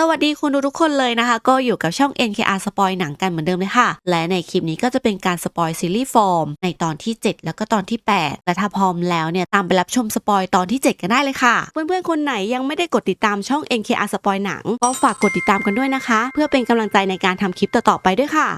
สวัสดีคุณทุกคนเลยนะคะ ก็อยู่กับช่อง NKR สปอยหนังกันเหมือนเดิมเลยค่ะ และในคลิปนี้ก็จะเป็นการสปอยซีรีส์ฟอร์มในตอนที่ 7 แล้วก็ตอนที่ 8 และถ้าพร้อมแล้วเนี่ย ตามไปรับชมสปอยตอนที่ 7 กันได้เลยค่ะ เพื่อนๆ คนไหนยังไม่ได้กดติดตามช่อง NKR สปอยหนัง ก็ฝากกดติดตามกันด้วยนะคะ เพื่อเป็นกำลังใจในการทำคลิปต่อๆไปด้วยค่ะ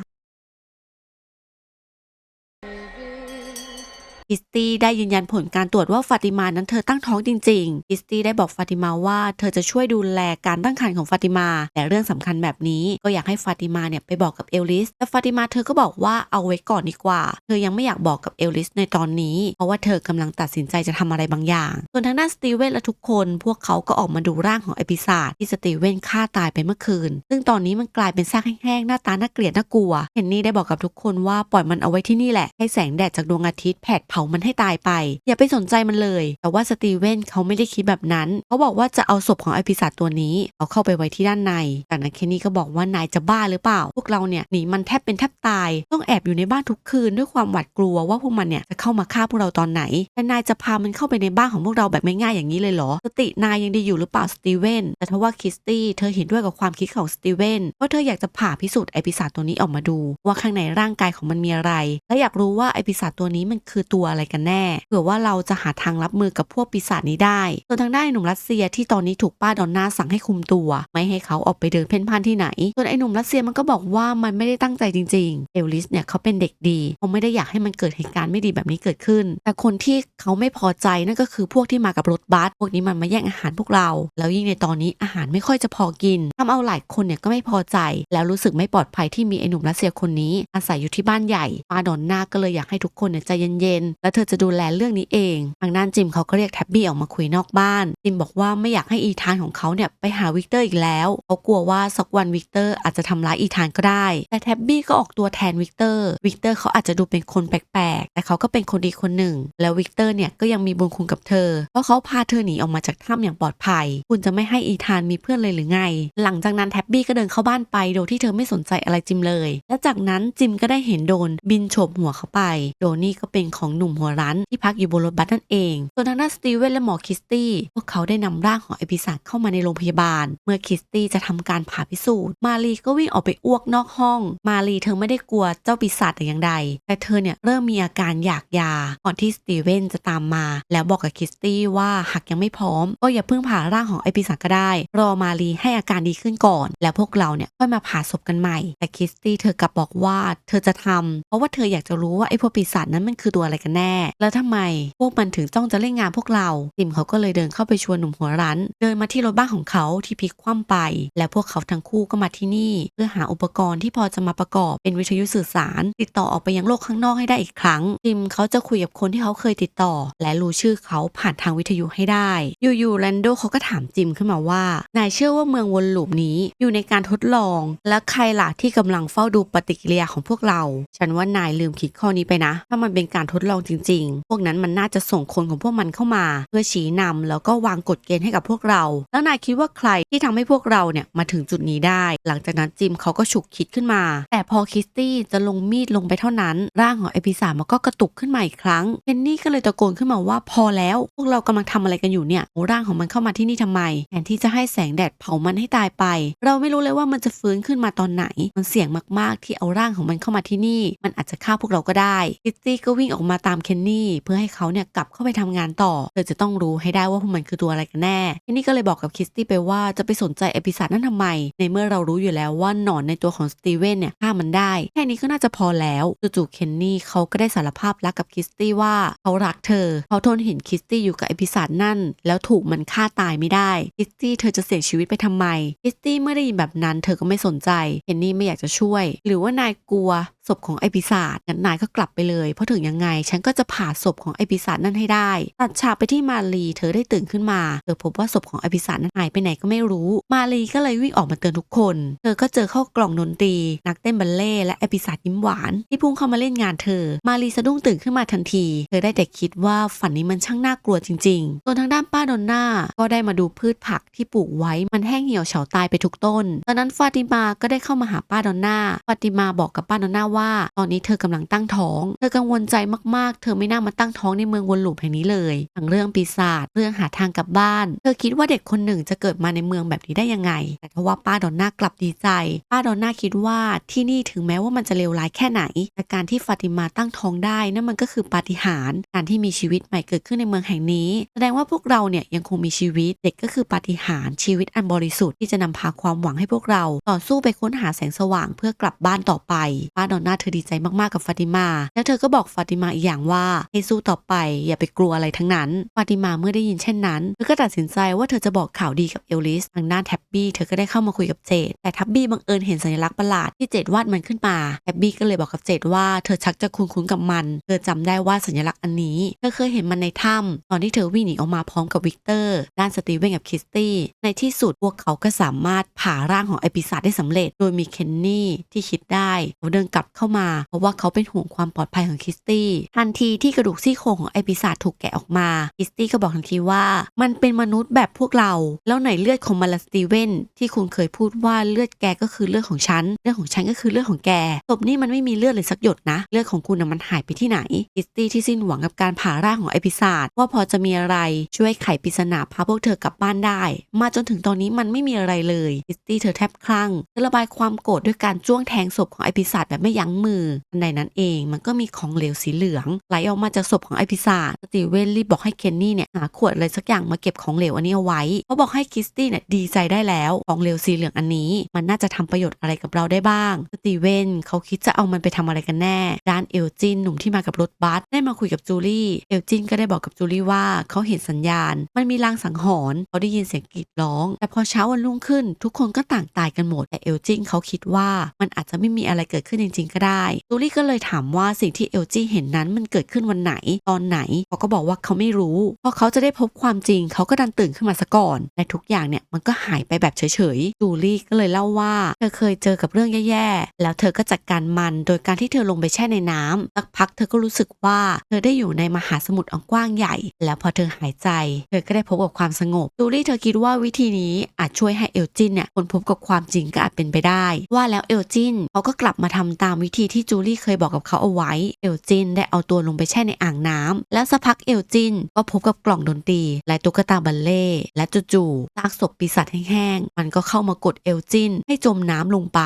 คิสตี้ได้ยืนยันผลการตรวจว่าฟาติมานั้นเธอตั้งท้องจริงๆคิสตี้ได้บอกฟาติมาว่าเธอจะช่วยดูแลการตั้งครรภ์ของฟาติมาแต่เรื่องสำคัญแบบนี้ก็อยากให้ฟาติมาเนี่ยไปบอกกับเอลลิสแต่ฟาติมาเธอก็บอกว่าเอาไว้ก่อนดีกว่า เธอยังไม่อยากบอกกับเอลลิสในตอนนี้ เพราะว่าเธอกำลังตัดสินใจจะทำอะไรบางอย่าง ส่วนทางด้านสตีเวนและทุกคน พวกเขาก็ออกมาดูร่างของไอปิศาจที่สตีเวนฆ่าตายไปเมื่อคืน ซึ่งตอนนี้มันกลายเป็นซากแห้งๆหน้าตาน่าเกลียดน่ากลัวเฮนนี่ได้บอกกับทุกคนว่าปล่อยมันเอาไว้ที่นี่แหละให้แสงแดดจากดวงอาทิตย์แผดเผามันให้ตายไป อย่าไปสนใจมันเลย แต่ว่าสตีเวนเขาไม่ได้คิดแบบนั้น เขาบอกว่าจะเอาศพของไอพิศาจตัวนี้เอาเข้าไปไว้ที่ด้านในจากนั้นเคนนี่ก็บอกว่านายจะบ้าหรือเปล่า พวกเราเนี่ยหนีมันแทบเป็นแทบตาย ต้องแอบอยู่ในบ้านทุกคืนด้วยความหวาดกลัวว่าพวกมันเนี่ยจะเข้ามาฆ่าพวกเราตอนไหนแต่นายจะพามันเข้าไปในบ้านของพวกเราแบบไม่ง่ายอย่างนี้เลยเหรอ สตินายยังดีอยู่หรือเปล่าสตีเวนแต่ทว่าคิสตี้เธอเห็นด้วยกับความคิดของสตีเวนเพราะเธออยากจะผ่าพิสูจน์ไอพิศาจตัวนี้ออกมาดู ว่าข้างในร่างกายของมันมีอะไร และอยากรู้ว่าไอพิศาจตัวนี้มันคือตัวอะไรกันแน่เผื่อว่าเราจะหาทางรับมือกับพวกปีศาจนี้ได้ส่วนทางด้านไอ้หนุ่มรัสเซียที่ตอนนี้ถูกป้าดอนน่าสั่งให้คุมตัว ไม่ให้เขาออกไปเดินเพ่นพ่านที่ไหนส่วนไอ้หนุ่มรัสเซียมันก็บอกว่ามันไม่ได้ตั้งใจจริง ๆ เอลลิสเนี่ยเขาเป็นเด็กดีเขาไม่ได้อยากให้มันเกิดเหตุการณ์ไม่ดีแบบนี้เกิดขึ้น แต่คนที่เขาไม่พอใจนั่นก็คือพวกที่มากับรถบัสพวกนี้มันมาแย่งอาหารพวกเรา แล้วยิ่งในตอนนี้อาหารไม่ค่อยจะพอกินทำเอาหลายคนเนี่ยก็ไม่พอใจ แล้วรู้สึกไม่ปลอดภัยที่มีไอ้หนุ่มรัสเซียคนนี้ อาศัยอยู่ที่บ้านใหญ่ป้าดอนน่าก็เลยอยากให้ทุกคนเนี่ยใจเย็นและเธอจะดูแลเรื่องนี้เอง ทางด้านจิมเขาก็เรียกแท็บบี้ออกมาคุยนอกบ้าน จิมบอกว่าไม่อยากให้อีธานของเขาเนี่ยไปหาวิกเตอร์อีกแล้วเขากลัวว่าสักวันวิกเตอร์อาจจะทำร้ายอีธานก็ได้ แต่แท็บบี้ก็ออกตัวแทนวิกเตอร์ วิกเตอร์เขาอาจจะดูเป็นคนแปลกๆ แต่เขาก็เป็นคนดีคนหนึ่ง แล้ววิกเตอร์เนี่ยก็ยังมีบุญคุณกับเธอ เพราะเขาพาเธอหนีออกมาจากถ้ำอย่างปลอดภัย คุณจะไม่ให้อีธานมีเพื่อนเลยหรือไง หลังจากนั้นแท็บบี้ก็เดินเข้าบ้านไป โดยที่เธอไม่สนใจอะไรจิมเลย และจากนั้นจิมก็ได้เห็นโดนบินโฉบหัวเขาไป โดนี่ก็เป็นของหนุ่มหัวรั้นที่พักอยู่บนรถบัสนั่นเอง ส่วนทางด้านสตีเวนและหมอคิสตี้พวกเขาได้นำร่างของไอพิศาจเข้ามาในโรงพยาบาล เมื่อคิสตี้จะทำการผ่าพิสูจน์ มารีก็วิ่งออกไปอ้วกนอกห้อง มารีเธอไม่ได้กลัวเจ้าปีศาจแต่อย่างใด แต่เธอเนี่ยเริ่มมีอาการอยากยา ก่อนที่สตีเวนจะตามมา แล้วบอกกับคิสตี้ว่าหากยังไม่พร้อม ก็อย่าเพิ่งผ่าร่างของไอปีศาจก็ได้ รอมารีให้อาการดีขึ้นก่อน แล้วพวกเราเนี่ยค่อยมาผ่าศพกันใหม่ แต่คิสตี้เธอกลับบอกว่าเธอจะทำเพราะว่าเธออยากจะรู้ว่าไอพวกปีศาจนั้นมันคือตัวอะไรกันแน่ แล้วทำไม พวกมันถึงจ้องจะเล่นงานพวกเราจิมเขาก็เลยเดินเข้าไปชวนหนุ่มหัวรั้น เดินมาที่รถบ้านของเขาที่พลิกคว่ำไป และพวกเขาทั้งคู่ก็มาที่นี่ เพื่อหาอุปกรณ์ที่พอจะมาประกอบเป็นวิทยุสื่อสาร ติดต่อออกไปยังโลกข้างนอกให้ได้อีกครั้งจิมเขาจะคุยกับคนที่เขาเคยติดต่อ และรู้ชื่อเขาผ่านทางวิทยุให้ได้อยู่ๆแลนโดเขาก็ถามจิมขึ้นมาว่านายเชื่อว่าเมืองวนลูปนี้อยู่ในการทดลอง และใครล่ะที่กำลังเฝ้าดูปฏิกิริยาของพวกเรา ฉันว่านายลืมคิดข้อนี้ไปนะ ถ้ามันเป็นการทดลองจริง ๆ พวกนั้นมันน่าจะส่งคนของพวกมันเข้ามา เพื่อชี้นำแล้วก็วางกฎเกณฑ์ให้กับพวกเรา แล้วนายคิดว่าใครที่ทำให้พวกเราเนี่ยมาถึงจุดนี้ได้ หลังจากนั้นจิมเขาก็ฉุกคิดขึ้นมา แต่พอคิสตี้จะลงมีดลงไปเท่านั้น ร่างของไอพิสามันก็กระตุกขึ้นมาอีกครั้งเพนนี่ก็เลยตะโกนขึ้นมาว่าพอแล้ว พวกเรากำลังทำอะไรกันอยู่เนี่ยร่างของมันเข้ามาที่นี่ทำไมแทนที่จะให้แสงแดดเผามันให้ตายไป เราไม่รู้เลยว่ามันจะฟื้นขึ้นมาตอนไหน มันเสี่ยงมากๆ ที่เอาร่างของมันเข้ามาที่นี่ มันอาจจะฆ่าพวกเราก็ได้คิสตี้ก็วิ่งออกมาตามเคนนี่เพื่อให้เขาเนี่ยกลับเข้าไปทำงานต่อ เธอจะต้องรู้ให้ได้ว่าพวกมันคือตัวอะไรกันแน่เคนนี่ก็เลยบอกกับคิสตี้ไปว่าจะไปสนใจเอพิซาดนั่นทำไม ในเมื่อเรารู้อยู่แล้วว่าหนอนในตัวของสตีเวนเนี่ยฆ่ามันได้ แค่นี้ก็น่าจะพอแล้วจู่ๆเคนนี่เขาก็ได้สารภาพรักกับคิสตี้ว่าเขารักเธอเขาทนเห็นคิสตี้อยู่กับเอพิซาดนั่น แล้วถูกมันฆ่าตายไม่ได้คิสตี้เธอจะเสี่ยงชีวิตไปทำไมคิสตี้เมื่อได้ยินแบบนั้น เธอก็ไม่สนใจเคนนี่ไม่อยากจะช่วย หรือว่านายกลัวศพของไอปีศาจงั้นนายก็กลับไปเลย เพราะถึงยังไงฉันก็จะผ่าศพของไอปีศาจนั่นให้ได้ตัดฉากไปที่มารีเธอได้ตื่นขึ้นมา เธอพบว่าศพของไอปีศาจนั้นหายไปไหนก็ไม่รู้ มารีก็เลยวิ่งออกมาเตือนทุกคน เธอก็เจอเข้ากล่องดนตรี นักเต้นบัลเล่และไอปีศาจยิ้มหวาน ที่พุ่งเข้ามาเล่นงานเธอ มารีสะดุ้งตื่นขึ้นมาทันที เธอได้แต่คิดว่าฝันนี้มันช่างน่ากลัวจริงๆส่วนทางด้านป้าดอนน่าก็ได้มาดูพืชผักที่ปลูกไว้มันแห้งเหี่ยวเฉาตายไปทุกต้น ตอนนั้นฟาติมาก็ได้เข้ามาหาป้าดอนน่าฟาติมาบอกกับป้าดอนน่าว่า ตอนนี้เธอกำลังตั้งท้อง เธอกังวลใจมากากเธอไม่น่ามาตั้งท้องในเมืองวนลูปแห่งนี้เลยทั้งเรื่องปีศาจเรื่องหาทางกลับบ้าน เธอคิดว่าเด็กคนหนึ่งจะเกิดมาในเมืองแบบนี้ได้ยังไง แต่ทว่าป้าดอนน่ากลับดีใจ ป้าดอนน่าคิดว่าที่นี่ถึงแม้ว่ามันจะเลวร้ายแค่ไหน แต่การที่ฟาติมาตั้งท้องได้นั่นมันก็คือปาฏิหาริย์การที่มีชีวิตใหม่เกิดขึ้นในเมืองแห่งนี้ แสดงว่าพวกเราเนี่ยยังคงมีชีวิต เด็กก็คือปาฏิหาริย์ชีวิตอันบริสุทธิ์ที่จะนำพาความหวังให้พวกเราต่อสู้ไปค้นหาแสงสว่างเพื่อกลับบ้านต่อไป ป้าดอนน่าเธอดีใจมากๆกับฟาติมา แล้วเธอก็บอกฟาติมาอีกอย่างว่าให้สู้ต่อไป อย่าไปกลัวอะไรทั้งนั้นฟาติมาเมื่อได้ยินเช่นนั้นเธอก็ตัดสินใจว่าเธอจะบอกข่าวดีกับเอลลิสทางด้านแท็บบี้เธอก็ได้เข้ามาคุยกับเจดแต่แท็บบี้บังเอิญเห็นสัญลักษณ์ประหลาดที่เจดวาดมันขึ้นมาแท็บบี้ก็เลยบอกกับเจดว่าเธอชักจะคุ้นๆกับมัน เธอจำได้ว่าสัญลักษณ์อันนี้เธอเคยเห็นมันในถ้ำตอนที่เธอวิ่งหนีออกมาพร้อมกับวิกเตอร์ด้านสตีเวนกับคิสตี้ในที่สุดพวกเขาก็สามารถผ่าร่างของไอปีศาจได้สำเร็จ โดยมีเคนนี่ที่คิดได้เขาเดินกลับเข้ามา เพราะว่าเขาเป็นห่วงความปลอดภัยของคิสตี้ทันทีที่กระดูกซี่โครงของไอปีศาจถูกแกะออกมาคิสตี้ก็บอกทันทีว่า มันเป็นมนุษย์แบบพวกเรา แล้วไหนเลือดของมันลสตีเวนที่คุณเคยพูดว่าเลือดแกก็คือเลือดของฉันเลือดของฉันก็คือเลือดของแกศพนี่มันไม่มีเลือดเลยสักหยดนะ เลือดของคุณน่ะมันหายไปที่ไหนคิสตี้ที่สิ้นหวังกับการผ่าร่างของไอปีศาจว่าพอจะมีอะไรช่วยไขปริศนาพาพวกเธอกลับบ้านได้ มาจนถึงตอนนี้มันไม่มีอะไรเลยคิสตี้เธอแทบคลั่งเธอระบายความโกรธด้วยการจ้วงแทงศพของไอปีศาจแบบไม่ยั้งมือทันนั้นเองมันก็มีของเหลวสีเหลืองไหลออกมาจากศพของไอปีศาสตีเวนรีบบอกให้เคนนี่เนี่ยหาขวดอะไรสักอย่างมาเก็บของเหลวอันนี้เอาไว้เขาบอกให้คิสตี้เนี่ยดีใจได้แล้วของเหลวสีเหลืองอันนี้ มันน่าจะทำประโยชน์อะไรกับเราได้บ้างสตีเวนเขาคิดจะเอามันไปทำอะไรกันแน่ ด้านเอลจินหนุ่มที่มากับรถบัสได้มาคุยกับจูลี่เอลจินก็ได้บอกกับจูลี่ว่าเขาเห็นสัญญาณ มันมีลางสังหรณ์เขาได้ยินเสียงกรีดร้อง แต่พอเช้าวันรุ่งขึ้น ทุกคนก็ต่างตายกันหมดแต่เอลจินเขาคิดว่ามันอาจจะไม่มีอะไรเกิดขึ้นจริง ๆ ก็ได้จูลี่ก็เลยถามว่าสิ่งที่เอลจินเห็นนั้นมันเกิดขึ้นวันไหน ตอนไหนเขาก็บอกว่าเขาไม่รู้พอเขาจะได้พบความจริง เขาก็ดันตื่นขึ้นมาซะก่อนและทุกอย่างเนี่ยมันก็หายไปแบบเฉยๆจูลี่ก็เลยเล่าว่า เธอเคยเจอกับเรื่องแย่ๆ แล้วเธอก็จัดการมันโดยการที่เธอลงไปแช่ในน้ำสักพักเธอก็รู้สึกว่าเธอได้อยู่ในมหาสมุทรอันกว้างใหญ่ แล้วพอเธอหายใจ เธอก็ได้พบกับความสงบจูลี่เธอคิดว่าวิธีนี้อาจช่วยให้เอลจินเนี่ยค้นพบกับความจริงก็อาจเป็นไปได้ ว่าแล้วเอลจินเขาก็กลับมาทำตามวิธีที่จูลี่เคยบอกกับเขาเอาไว้ เอลจินได้เอาตัวลงไปแช่ในอ่างน้ำแล้วสักพักเอลจินก็พบกับกล่องดนตรีและตุ๊กตาบัลเล่ต์และจู่ๆซากศพปีศาจแห้งๆมันก็เข้ามากดเอลจินให้จมน้ำลงไป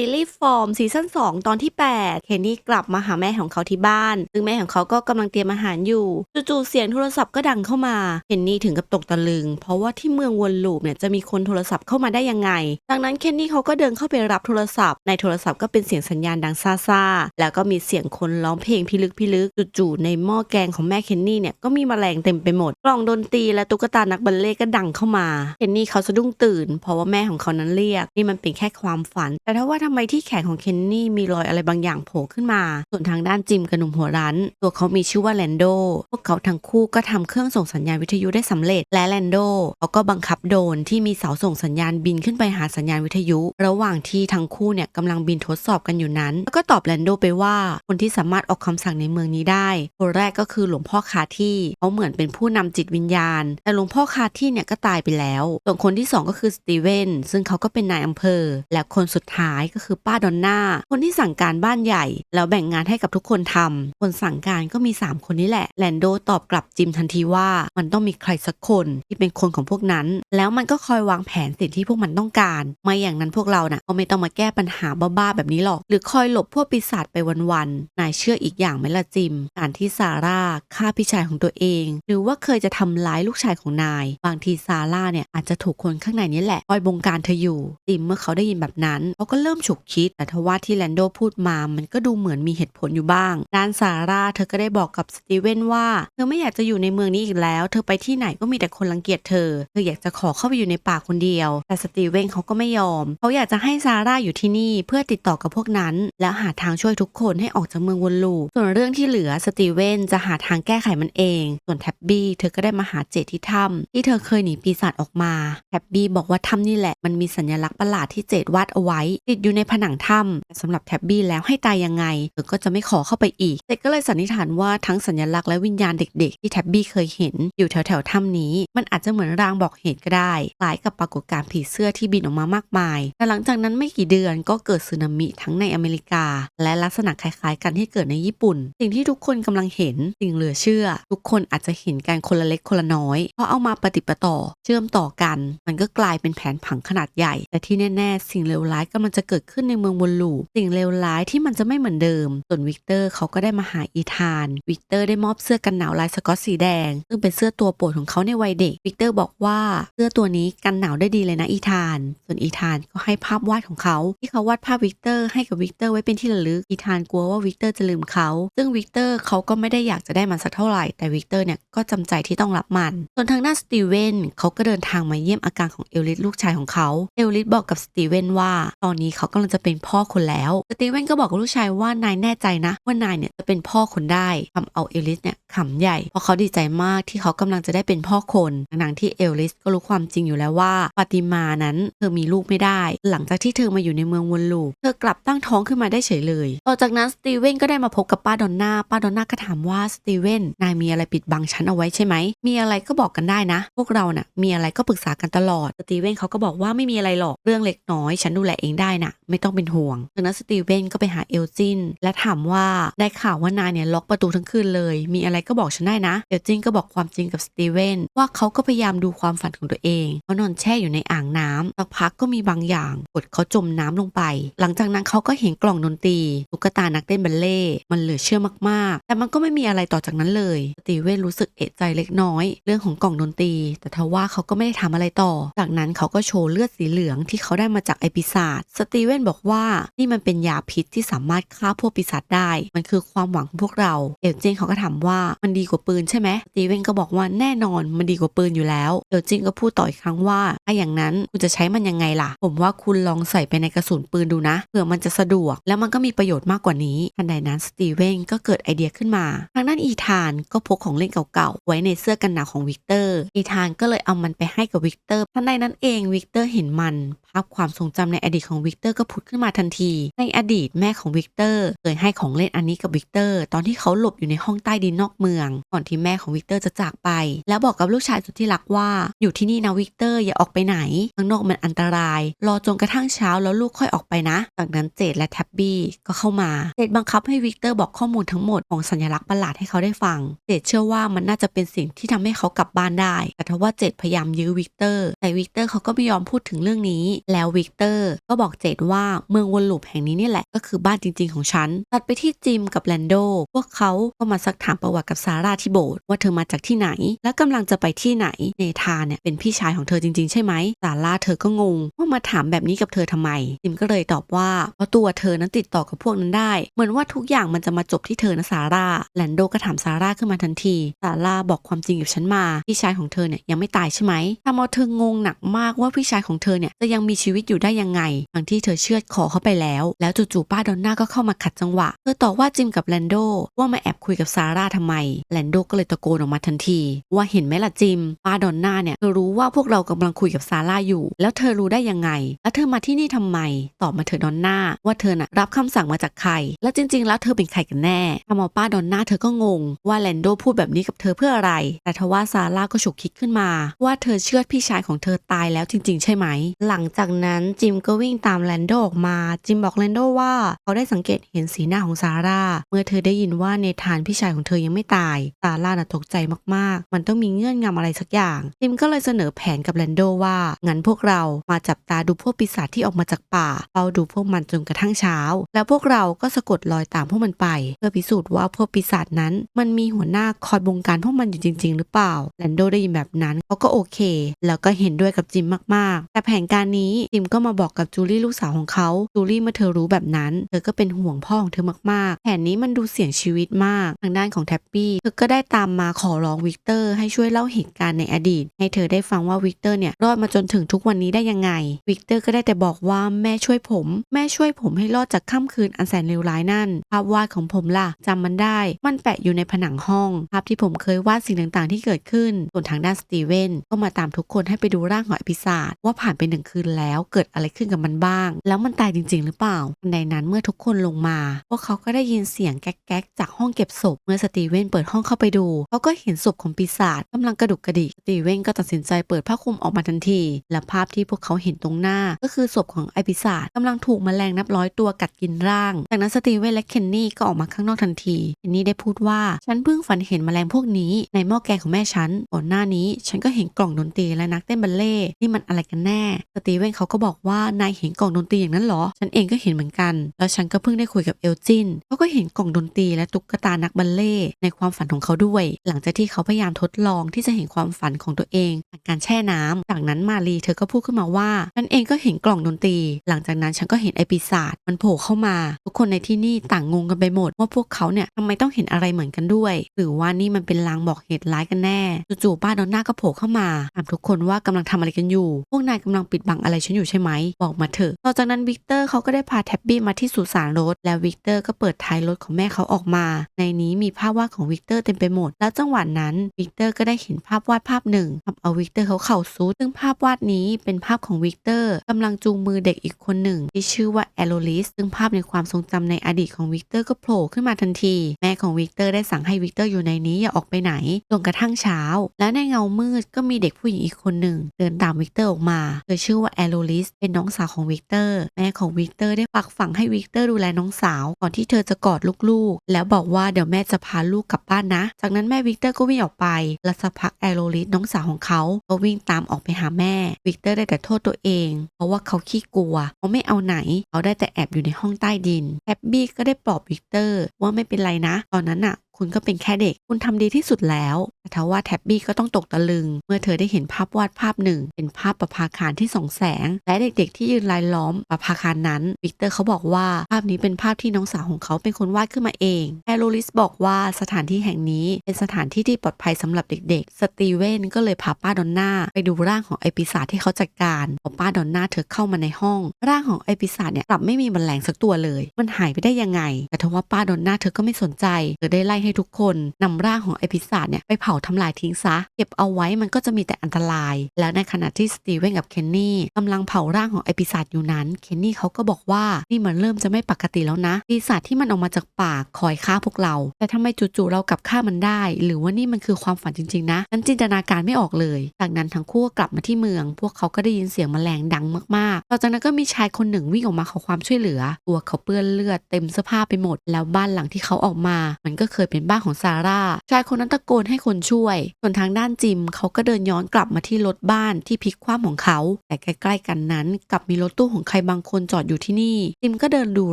ซีรีส์ฟอร์มซีซั่น2 ตอนที่ 8 เคนนี่กลับมาหาแม่ของเขาที่บ้าน ซึ่งแม่ของเขาก็กำลังเตรียมอาหารอยู่ จู่ๆเสียงโทรศัพท์ก็ดังเข้ามาเคนนี่ถึงกับตกตะลึง เพราะว่าที่เมืองวนลูปเนี่ยจะมีคนโทรศัพท์เข้ามาได้ยังไง ดังนั้นเคนนี่เขาก็เดินเข้าไปรับโทรศัพท์ ในโทรศัพท์ก็เป็นเสียงสัญญาณดังซ่าๆแล้วก็มีเสียงคนร้องเพลงพิลึกพิลึกจู่ๆในหม้อแกงของแม่เคนนี่เนี่ยก็มีแมลงเต็มไปหมด กล่องดนตรีและตุ๊กตานักบัลเล่ก็ดังเข้ามาเคนนี่เขาสะดุ้งตื่น เพราะว่าแม่ของเขานั้นเรียก นี่มันเป็นแค่ความฝัน แต่ถ้าว่าทำไมที่แขนของเคนนี่มีรอยอะไรบางอย่างโผล่ขึ้นมา ส่วนทางด้านจิมกับหนุ่มหัวรั้นตัวเขามีชื่อว่าแลนโด พวกเขาทั้งคู่ก็ทำเครื่องส่งสัญญาณวิทยุได้สำเร็จ และแลนโดเขาก็บังคับโดนที่มีเสาส่งสัญญาณบินขึ้นไปหาสัญญาณวิทยุ ระหว่างที่ทั้งคู่เนี่ยกำลังบินทดสอบกันอยู่นั้น แล้วก็ตอบแลนโดไปว่า คนที่สามารถออกคำสั่งในเมืองนี้ได้ คนแรกก็คือหลวงพ่อคาที่เขาเหมือนเป็นผู้นำจิตวิญญาณ แต่หลวงพ่อคาที่เนี่ยก็ตายไปแล้ว ส่วนคนที่สองก็คือสตีเวนซึ่งเขาก็เป็นนายอำเภอ และคนสุดท้ายก็คือป้าดอนน่าคนที่สั่งการบ้านใหญ่ แล้วแบ่งงานให้กับทุกคนทำคนสั่งการก็มี 3 คนนี้แหละแลนโดตอบกลับจิมทันทีว่ามันต้องมีใครสักคนที่เป็นคนของพวกนั้น แล้วมันก็คอยวางแผนสิ่งที่พวกมันต้องการ ไม่อย่างนั้นพวกเราน่ะก็ไม่ต้องมาแก้ปัญหาบ้าๆแบบนี้หรอก หรือคอยหลบพวกปีศาจไปวันๆนายเชื่ออีกอย่างไหมล่ะจิม การที่ซาร่าฆ่าพี่ชายของตัวเอง หรือว่าเคยจะทำร้ายลูกชายของนาย บางทีซาร่าเนี่ยอาจจะถูกคนข้างในนี้แหละคอยบงการเธออยู่จิมเมื่อเขาได้ยินแบบนั้นเขาก็เริ่มฉุกคิด แต่ทว่าที่แลนโดพูดมา มันก็ดูเหมือนมีเหตุผลอยู่บ้าง ด้านซาร่าเธอก็ได้บอกกับสตีเวนว่า เธอไม่อยากจะอยู่ในเมืองนี้อีกแล้ว เธอไปที่ไหนก็มีแต่คนรังเกียจเธอ เธออยากจะขอเข้าไปอยู่ในป่าคนเดียว แต่สตีเวนเขาก็ไม่ยอม เขาอยากจะให้ซาร่าอยู่ที่นี่เพื่อติดต่อกับพวกนั้น แล้วหาทางช่วยทุกคนให้ออกจากเมืองวนลูปส่วนเรื่องที่เหลือสตีเวนจะหาทางแก้ไขมันเอง ส่วนแท็บบี้เธอก็ได้มาหาเจดที่ถ้ำที่เธอเคยหนีปีศาจออกมา แท็บบี้บอกว่าถ้ำนี่แหละมันมีสัญลักษณ์ประหลาดที่เจดวาดเอาไว้ติดอยู่อยู่ในผนังถ้ำสำหรับแท็บบี้แล้วให้ตายยังไงเธอก็จะไม่ขอเข้าไปอีกเด็กก็เลยสันนิษฐานว่าทั้งสัญลักษณ์และวิญญาณเด็ก ๆ ที่แท็บบี้เคยเห็นอยู่แถวๆถ้ำนี้ มันอาจจะเหมือนรางบอกเหตุก็ได้คล้ายกับปรากฏการณ์ผีเสื้อที่บินออกมามากมาย แต่หลังจากนั้นไม่กี่เดือนก็เกิดสึนามิทั้งในอเมริกา และลักษณะคล้ายๆ กันที่เกิดในญี่ปุ่น สิ่งที่ทุกคนกำลังเห็นสิ่งเหลือเชื่อ ทุกคนอาจจะเห็นกันคนละเล็กคนละน้อยเพราะเอามาปฏิปต่อ เชื่อมต่อกัน มันก็กลายเป็นแผนผังขนาดใหญ่ แต่ที่แน่ ๆ สิ่งเลวร้ายกำลังจะเกิดขึ้นในเมืองวนลูปสิ่งเลวร้ายที่มันจะไม่เหมือนเดิม ส่วนวิกเตอร์เขาก็ได้มาหาอีธาน วิกเตอร์ได้มอบเสื้อกันหนาวลายสกอตสีแดง ซึ่งเป็นเสื้อตัวโปรดของเขาในวัยเด็ก วิกเตอร์บอกว่าเสื้อตัวนี้กันหนาวได้ดีเลยนะอีธาน ส่วนอีธานก็ให้ภาพวาดของเขาที่เขาวาดภาพวิกเตอร์ให้กับวิกเตอร์ไว้เป็นที่ระลึก อีธานกลัวว่าวิกเตอร์จะลืมเขา ซึ่งวิกเตอร์เขาก็ไม่ได้อยากจะได้มันสักเท่าไหร่ แต่วิกเตอร์เนี่ยก็จำใจที่ต้องรับมัน ส่วนทางด้านสตีเวนเขาก็เดินทางมาเยี่ยมอาการของเอลลิสลูกชายของเขา เอลลิสบอกกับสตีเวนว่า ตอนนี้เขากำลังจะเป็นพ่อคนแล้วสตีเวนก็บอกกับลูกชายว่านายแน่ใจนะ ว่านายเนี่ยจะเป็นพ่อคนได้ทำเอาเอลิสเนี่ยขำใหญ่ เพราะเขาดีใจมากที่เขากำลังจะได้เป็นพ่อคนทั้งที่เอลิสก็รู้ความจริงอยู่แล้วว่าฟาติมานั้นเธอมีลูกไม่ได้ หลังจากที่เธอมาอยู่ในเมืองวนลูปเธอกลับตั้งท้องขึ้นมาได้เฉยเลยต่อจากนั้นสตีเวนก็ได้มาพบกับป้าดอนน่าป้าดอนน่าก็ถามว่าสตีเวนนายมีอะไรปิดบังฉันเอาไว้ใช่ไหมมีอะไรก็บอกกันได้นะ พวกเราน่ะมีอะไรก็ปรึกษากันตลอดสตีเวนเขาก็บอกว่าไม่มีอะไรหรอกเรื่องเล็กน้อย ฉันดูแลเองได้นะไม่ต้องเป็นห่วงจากนั้นสตีเวนก็ไปหาเอลจินและถามว่าได้ข่าวว่านายเนี่ยล็อกประตูทั้งคืนเลย มีอะไรก็บอกฉันได้นะ เอลจินก็บอกความจริงกับสตีเวนว่าเขาก็พยายามดูความฝันของตัวเองเขานอนแช่อยู่ในอ่างน้ำสักพักก็มีบางอย่างกดเขาจมน้ำลงไป หลังจากนั้นเขาก็เห็นกล่องดนตรีตุ๊กตานักเต้นบัลเล่มันเหลือเชื่อมากๆ แต่มันก็ไม่มีอะไรต่อจากนั้นเลยสตีเวนรู้สึกเอะใจเล็กน้อย เรื่องของกล่องดนตรี แต่ทว่าเขาก็ไม่ได้ทำอะไรต่อ จากนั้นเขาก็โชว์เลือดสีเหลืองที่เขาได้มาจากไอปีศาจสตีเเวนบอกว่านี่มันเป็นยาพิษที่สามารถฆ่าพวกปีศาจได้ มันคือความหวังของพวกเรา เอลจินเขาก็ถามว่ามันดีกว่าปืนใช่ไหมสตีเวนก็บอกว่าแน่นอนมันดีกว่าปืนอยู่แล้ว เอลจินก็พูดต่ออีกครั้งว่าถ้าอย่างนั้นคุณจะใช้มันยังไงล่ะ ผมว่าคุณลองใส่ไปในกระสุนปืนดูนะเผื่อมันจะสะดวก แล้วมันก็มีประโยชน์มากกว่านี้ทันใดนั้นสตีเวนก็เกิดไอเดียขึ้นมา ทางด้านอีธานก็พกของเล่นเก่าๆไว้ในเสื้อกันหนาวของวิกเตอร์ อีธานก็เลยเอามันไปให้กับวิกเตอร์ทันใดนั้นเองวิกเตอร์เห็นมันภาพความทรงจำในอดีตของวิกเตอร์ก็ผุดขึ้นมาทันที ในอดีตแม่ของวิกเตอร์เคยให้ของเล่นอันนี้กับวิกเตอร์ ตอนที่เขาหลบอยู่ในห้องใต้ดินนอกเมือง ก่อนที่แม่ของวิกเตอร์จะจากไป แล้วบอกกับลูกชายสุดที่รักว่าอยู่ที่นี่นะวิกเตอร์อย่าออกไปไหนข้างนอกมันอันตราย รอจนกระทั่งเช้าแล้วลูกค่อยออกไปนะ จากนั้นเจดและแท็บบี้ก็เข้ามาเจดบังคับให้วิกเตอร์บอกข้อมูลทั้งหมดของสัญลักษณ์ประหลาดให้เขาได้ฟังเจดเชื่อว่ามันน่าจะเป็นสิ่งที่ทำให้เขากลับบ้านได้ แต่ทว่าเจดพยายามยื้อวิกเตอร์แต่วิกเตอร์เขาก็ไม่ยอมพูดถึงเรื่องนี้แล้ววิกเตอร์ก็บอกเจดว่าเมืองวนลูปแห่งนี้นี่แหละก็คือบ้านจริง ๆ ของฉัน ตัดไปที่จิมกับแลนโด พวกเขาก็มาซักถามประวัติกับซาร่าที่โบสถ์ว่าเธอมาจากที่ไหน และกำลังจะไปที่ไหน เนธานเนี่ยเป็นพี่ชายของเธอจริง ๆ ใช่ไหมซาร่าเธอก็งงว่ามาถามแบบนี้กับเธอทำไม จิมก็เลยตอบว่าเพราะตัวเธอนั้นติดต่อกับพวกนั้นได้ เหมือนว่าทุกอย่างมันจะมาจบที่เธอนะซาร่าแลนโดก็ถามซาร่าขึ้นมาทันทีซาร่าบอกความจริงกับฉันมาพี่ชายของเธอเนี่ยยังไม่ตายใช่ไหมทำเอาเธองงหนักมากว่าพี่ชายของเธอเนี่ยจะยังมีชีวิตอยู่ได้ยังไงทั้งที่เธอเชือดคอเขาไปแล้ว แล้วจู่ๆป้าดอนน่าก็เข้ามาขัดจังหวะเธอตอบว่าจิมกับแลนโดว่ามาแอบคุยกับซาร่าทำไมแลนโดก็เลยตะโกนออกมาทันที ว่าเห็นไหมล่ะจิมป้าดอนน่าเนี่ยเธอรู้ว่าพวกเรากำลังคุยกับซาร่าอยู่ แล้วเธอรู้ได้ยังไง แล้วเธอมาที่นี่ทำไม ตอบมาเธอดอนน่าว่าเธอน่ะรับคำสั่งมาจากใคร แล้วจริง ๆ แล้วเธอเป็นใครกันแน่ทำเอาป้าดอนน่าเธอก็งง ว่าแลนโดพูดแบบนี้กับเธอเพื่ออะไร แต่ทว่าซาร่าก็ฉุกคิดขึ้นมา ว่าเธอเชื่อพี่ชายของเธอตายแล้วจริง ๆ ใช่ไหม หลังจากนั้นจิมก็วิ่งตามแลนโดออกมา จิมบอกแลนโดว่าเขาได้สังเกตเห็นสีหน้าของซาร่า เมื่อเธอได้ยินว่าเนธานพี่ชายของเธอยังไม่ตาย ซาร่าน่ะตกใจมากๆ มันต้องมีเงื่อนงำอะไรสักอย่าง จิมก็เลยเสนอแผนกับแลนโดว่า งั้นพวกเรามาจับตาดูพวกปีศาจที่ออกมาจากป่าเฝ้าดูพวกมันจนกระทั่งเช้า แล้วพวกเราก็สะกดรอยตามพวกมันไป เพื่อพิสูจน์ว่าพวกปีศาจนั้น มันมีหัวหน้าคอยบงการพวกมันอยู่จริง ๆ หรือเปล่า แลนโดได้ยินแบบนั้นเขาก็โอเค แล้วก็เห็นด้วยกับจิมมากๆ แต่แผนการนี้จิมก็มาบอกกับจูลี่ลูกสาวของเขาจูลี่เมื่อเธอรู้แบบนั้น เธอก็เป็นห่วงพ่อของเธอมากๆแผนนี้มันดูเสี่ยงชีวิตมาก ทางด้านของแท็บปี้เธอก็ได้ตามมาขอร้องวิกเตอร์ให้ช่วยเล่าเหตุการณ์ในอดีต ให้เธอได้ฟังว่าวิกเตอร์เนี่ยรอดมาจนถึงทุกวันนี้ได้ยังไง วิกเตอร์ก็ได้แต่บอกว่าแม่ช่วยผม แม่ช่วยผมให้รอดจากค่ำคืนอันแสนเลวร้ายนั่น ภาพวาดของผมล่ะจำมันได้ มันแปะอยู่ในผนังห้อง ภาพที่ผมเคยวาดสิ่งต่างๆ ที่เกิดขึ้น ส่วนทางด้านสตีเวนก็มาตามทุกคนให้ไปดูร่างของอภิศาจว่าผ่านไปหนึ่งคืนแล้วเกิดอะไรขึ้นกับมันบ้าง แล้วมันตายจริง ๆ หรือเปล่าทันนั้นเมื่อทุกคนลงมา พวกเขาก็ได้ยินเสียงแก๊กๆ จากห้องเก็บศพ เมื่อสตีเวนเปิดห้องเข้าไปดู เขาก็เห็นศพของปีศาจกำลังกระดุกกระดิก สตีเวนก็ตัดสินใจเปิดผ้าคลุมออกมาทันที และภาพที่พวกเขาเห็นตรงหน้า ก็คือศพของไอปีศาจกำลังถูกแมลงนับร้อยตัวกัดกินร่าง จากนั้นสตีเวนและเคนนี่ก็ออกมาข้างนอกทันที เคนนี่ได้พูดว่า ฉันเพิ่งฝันเห็นแมลงพวกนี้ ในหม้อแกงของแม่ฉัน ก่อนหน้านี้ ฉันก็เห็นกล่องดนตรีและนักเต้นบัลเล่นี่มันอะไรกันแน่ สตีเวนเขาก็บอกว่านายเห็นกล่องดนตรีอย่างนั้นเหรอ ฉันเองก็เห็นเหมือนกัน แล้วฉันก็เพิ่งได้คุยกับเอลจินเขาก็เห็นกล่องดนตรีและตุ๊กตานักบัลเล่ในความฝันของเขาด้วย หลังจากที่เขาพยายามทดลองที่จะเห็นความฝันของตัวเองผ่านการแช่น้ำจากนั้นมารีเธอก็พูดขึ้นมาว่าฉันเองก็เห็นกล่องดนตรี หลังจากนั้นฉันก็เห็นไอปีศาจมันโผล่เข้ามา ทุกคนในที่นี่ต่างงงกันไปหมด ว่าพวกเขาเนี่ยทำไมต้องเห็นอะไรเหมือนกันด้วย หรือว่านี่มันเป็นลางบอกเหตุร้ายกันแน่จู่ๆป้าดอนน่าก็โผล่เข้ามาถามทุกคนว่ากำลังทำอะไรกันอยู่ พวกนายกำลังปิดบังอะไรฉันอยู่ใช่ไหม บอกมาเถอะ ต่อจากนั้นวิกเตอร์เขาก็ได้พาแท็บบี้มาที่สุสานรถ แล้ววิกเตอร์ก็เปิดท้ายรถของแม่เขาออกมา ในนี้มีภาพวาดของวิกเตอร์เต็มไปหมด แล้วจังหวะนั้นวิกเตอร์ก็ได้เห็นภาพวาดภาพหนึ่งทำเอาวิกเตอร์เขาเข่าซุดซึ่งภาพวาดนี้เป็นภาพของวิกเตอร์กำลังจูงมือเด็กอีกคนหนึ่ง ที่ชื่อว่าแอโรลิสซึ่งภาพในความทรงจำในอดีตของวิกเตอร์ก็โผล่ขึ้นมาทันที แม่ของวิกเตอร์ได้สั่งให้วิกเตอร์อยู่ในนี้อย่าออกไปไหนจนกระทั่งเช้า แล้วในเงามืดก็มีเด็กผู้หญิงอีกคนหนึ่งเดินตามวิกเตอร์ออกมาเธอชื่อว่าแอโรลิสเป็นน้องสาวของวิกเตอร์ แม่ของวิกเตอร์ได้ฝากฝังให้วิกเตอร์ดูแลน้องสาว ก่อนที่เธอจะกอดลูกๆ แล้วบอกว่าเดี๋ยวแม่จะพาลูกกลับบ้านนะ จากนั้นแม่วิกเตอร์ก็วิ่งออกไป และสักพักแอโรลิสน้องสาวของเขาก็วิ่งตามออกไปหาแม่ วิกเตอร์ได้แต่โทษตัวเอง เพราะว่าเขาขี้กลัวเขาไม่เอาไหน เขาได้แต่แอบอยู่ในห้องใต้ดินแอบบี้ก็ได้ปลอบวิกเตอร์ว่าไม่เป็นไรนะ ตอนนั้นอะ คุณก็เป็นแค่เด็ก คุณทำดีที่สุดแล้วแต่ทว่าแท็บบี้ก็ต้องตกตะลึง เมื่อเธอได้เห็นภาพวาดภาพหนึ่ง เป็นภาพประภาคารที่ส่องแสง และเด็กๆ ที่ยืนรายล้อมประภาคารนั้นวิกเตอร์เขาบอกว่าภาพนี้เป็นภาพที่น้องสาวของเขาเป็นคนวาดขึ้นมาเองแอโรลิสบอกว่าสถานที่แห่งนี้เป็นสถานที่ที่ปลอดภัยสำหรับเด็กๆ สตีเวนก็เลยพาป้าดอนน่าไปดูร่างของไอปีศาจที่เขาจัดการพอป้าดอนน่าเธอเข้ามาในห้อง ร่างของไอปีศาจเนี่ยกลับไม่มีแมลงสักตัวเลย มันหายไปได้ยังไง แต่ทว่าป้าดอนน่าเธอก็ไม่สนใจเธอได้ไล่ให้ทุกคนนำร่างของไอพิศาจเนี่ยไปเผาทำลายทิ้งซะ เก็บเอาไว้มันก็จะมีแต่อันตราย แล้วในขณะที่สตีเวนกับเคนนี่กำลังเผาร่างของไอพิศาจอยู่นั้น เคนนี่เขาก็บอกว่านี่มันเริ่มจะไม่ปกติแล้วนะปีศาจที่มันออกมาจากปากคอยฆ่าพวกเรา แต่ทำไมจู่ๆเรากลับฆ่ามันได้ หรือว่านี่มันคือความฝันจริงๆนะฉันจินตนาการไม่ออกเลย จากนั้นทั้งคู่ก็กลับมาที่เมือง พวกเขาก็ได้ยินเสียงแมลงดังมากๆ ต่อจากนั้นก็มีชายคนหนึ่งวิ่งออกมาขอความช่วยเหลือ ตัวเขาเปื้อนเลือดเต็มเสื้อผ้าไปหมด แล้วบ้านหลังที่เขาออกมา มันก็เคยเป็น็นบ้านของซาร่าชายคนนั้นตะโกนให้คนช่วย ส่วนทางด้านจิมเขาก็เดินย้อนกลับมาที่รถบ้านที่พลิกคว่ำของเขา แต่ใกล้ๆกันนั้นกลับมีรถตู้ของใครบางคนจอดอยู่ที่นี่ จิมก็เดินดู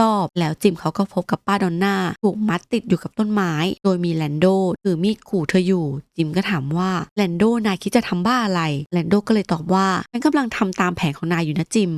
รอบๆ แล้วจิมเขาก็พบกับป้าดอนน่าถูกมัดติดอยู่กับต้นไม้ โดยมีแลนโดถือมีดขู่เธออยู่ จิมก็ถามว่าแลนโดนายคิดจะทำบ้าอะไรแลนโดก็เลยตอบว่าฉันกำลังทำตามแผนของนายอยู่นะจิม